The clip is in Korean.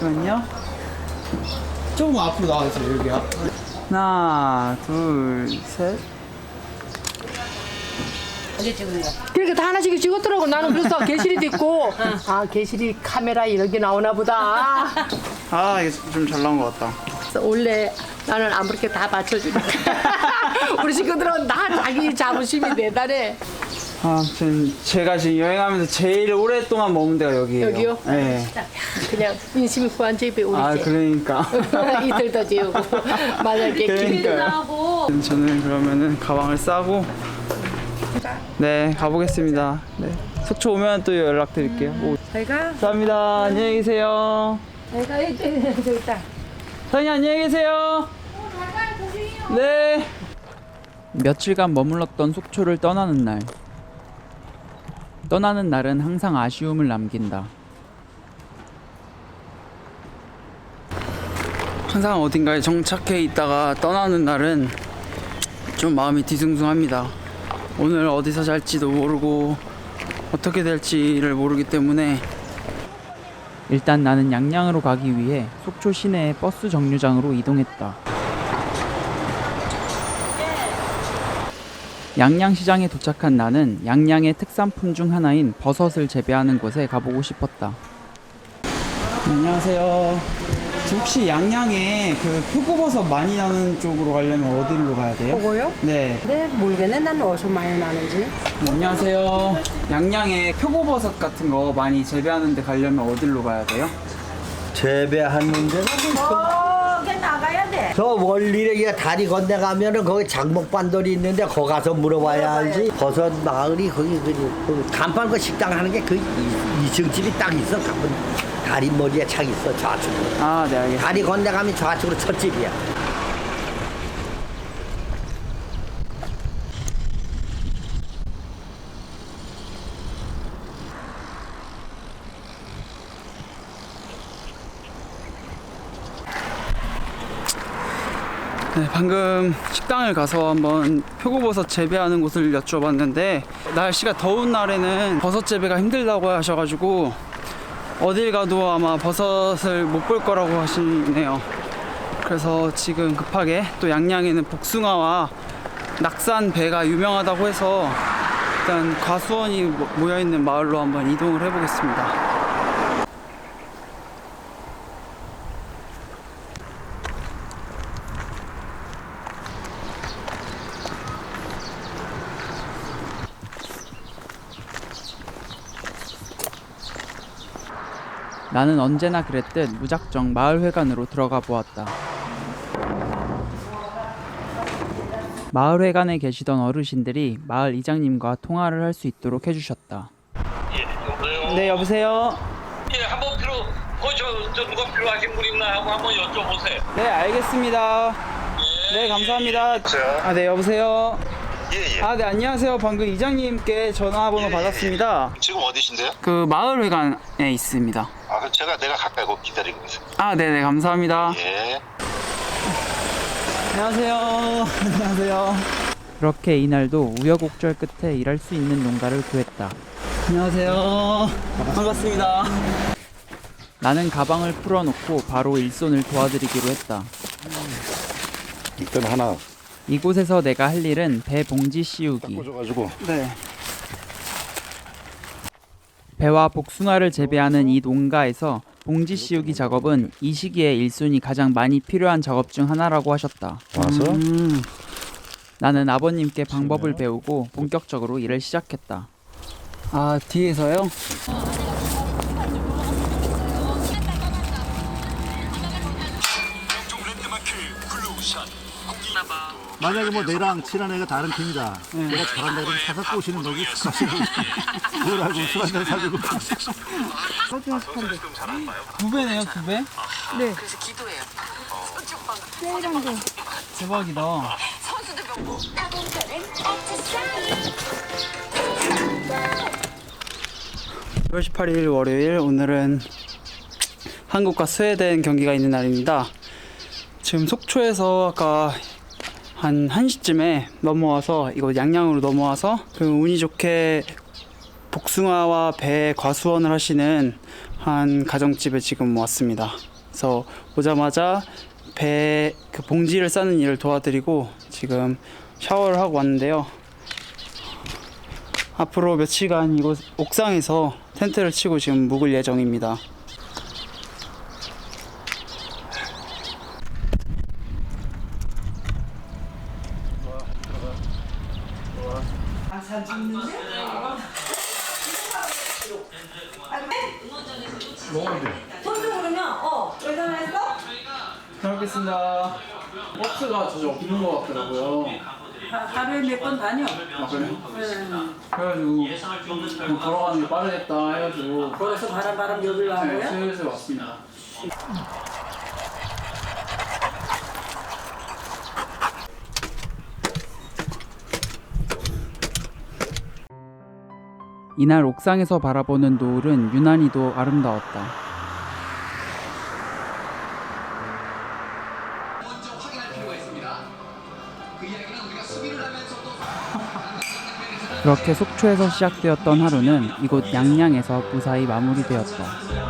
잠시만요. 조금 앞으로 나와주세요, 여기요. 하나, 둘, 셋. 그러니까 다 하나씩 찍었더라고. 나는 그래서 게시리도 있고, 아, 게시리 카메라 이렇게 나오나 보다. 아, 이게 좀 잘 나온 것 같다. 그래서 원래 나는 아무렇게 다 받쳐주니까. 우리 친구들은 다 자기 자부심이 대단해. 아, 전 제가 지금 여행하면서 제일 오랫동안 머문 데가 여기예요. 여기요? 네. 그냥 인심이 후한 집에 우리 아, 집. 그러니까. 이틀 더 지우고 만약에 길도 그러니까요. 나고 저는 그러면은 가방을 싸고 네 가보겠습니다. 네 속초 오면 또 연락 드릴게요. 오, 제가 감사합니다. 안녕히 계세요. 제가 저기 있다 사장님 안녕히 계세요. 네. 며칠간 머물렀던 속초를 떠나는 날. 떠나는 날은 항상 아쉬움을 남긴다. 항상 어딘가에 정착해 있다가 떠나는 날은 좀 마음이 뒤숭숭합니다. 오늘 어디서 잘지도 모르고 어떻게 될지를 모르기 때문에 일단 나는 양양으로 가기 위해 속초 시내의 버스 정류장으로 이동했다. 양양시장에 도착한 나는 양양의 특산품 중 하나인 버섯을 재배하는 곳에 가보고 싶었다. 안녕하세요. 혹시 양양에 그 표고버섯 많이 나는 쪽으로 가려면 어디로 가야 돼요? 보고요? 네. 네, 모르겠네. 난 어디서 많이 나는지. 안녕하세요. 양양에 표고버섯 같은 거 많이 재배하는 데 가려면 어디로 가야 돼요? 재배하는 나가야 돼. 저 원리레기가 다리 건너가면은 거기 장목반돌이 있는데 거기 가서 물어봐야 알지? 버섯 마을이 거기 그, 그 간판 그 식당 하는 게그 이층집이 딱 있어. 간판 다리 머리에 착 있어. 좌측으로. 아, 네, 알겠습니다. 다리 건너가면 좌측으로 첫 집이야 네, 방금 식당을 가서 한번 표고버섯 재배하는 곳을 여쭤봤는데 날씨가 더운 날에는 버섯 재배가 힘들다고 하셔가지고 어딜 가도 아마 버섯을 못 볼 거라고 하시네요. 그래서 지금 급하게 또 양양에는 복숭아와 낙산 배가 유명하다고 해서 일단 과수원이 모- 모여있는 마을로 한번 이동을 해보겠습니다. 나는 언제나 그랬듯 무작정 마을회관으로 들어가 보았다. 마을회관에 계시던 어르신들이 마을 이장님과 통화를 할 수 있도록 해주셨다. 예, 여보세요? 네, 여보세요? 예, 한번 필요, 어, 저, 저 누가 필요하신 분 있나 하고 한번 여쭤보세요. 네, 알겠습니다. 네, 감사합니다. 아, 네, 여보세요? 예, 예. 아, 네, 안녕하세요. 방금 이장님께 전화번호 예, 받았습니다. 지금 어디신데요? 그 마을회관에 있습니다. 아, 제가 내가 가까이 거 기다리고 있어요. 아, 네네, 감사합니다. 예. 안녕하세요. 안녕하세요. 그렇게 이날도 우여곡절 끝에 일할 수 있는 농가를 구했다. 안녕하세요. 반갑습니다. 나는 가방을 풀어놓고 바로 일손을 도와드리기로 했다. 일단 하나 이곳에서 내가 할 일은 배 봉지 씌우기. 꽂아가지고 네. 배와 복숭아를 재배하는 이 농가에서 봉지 씌우기 작업은 이 시기에 일손이 가장 많이 필요한 작업 중 하나라고 하셨다. 와서 음. 나는 아버님께 방법을 배우고 본격적으로 일을 시작했다. 아 뒤에서요? 만약에 뭐 내랑 친한 애가 다른 팀이다. 내가 잘한다 그러면 사서 꼬시는 거기 사시고 그걸 알고 술 한잔 사주고. 두 배네요, 두 배? 네. 대박이다. 월 18일 월요일 오늘은 한국과 스웨덴 경기가 있는 날입니다. 지금 속초에서 아까 한 1시쯤에 넘어와서 이거 양양으로 넘어와서 그 운이 좋게 복숭아와 배 과수원을 하시는 한 가정집에 지금 왔습니다. 그래서 오자마자 배 그 봉지를 싸는 일을 도와드리고 지금 샤워를 하고 왔는데요. 앞으로 며칠간 이곳 옥상에서 텐트를 치고 지금 묵을 예정입니다. 잘 먹겠습니다. 버스가 자주 없는 것 같더라고요. 하루에 몇 번 다녀? 아 그래요? 그래가지고 좀 걸어가는 게 빠르겠다 해가지고 걸어서 바람 바람 여기로 와 네, 거야? 슬슬 왔습니다. 이날 옥상에서 바라보는 노을은 유난히도 아름다웠다. 그렇게 속초에서 시작되었던 하루는 이곳 양양에서 무사히 마무리되었다.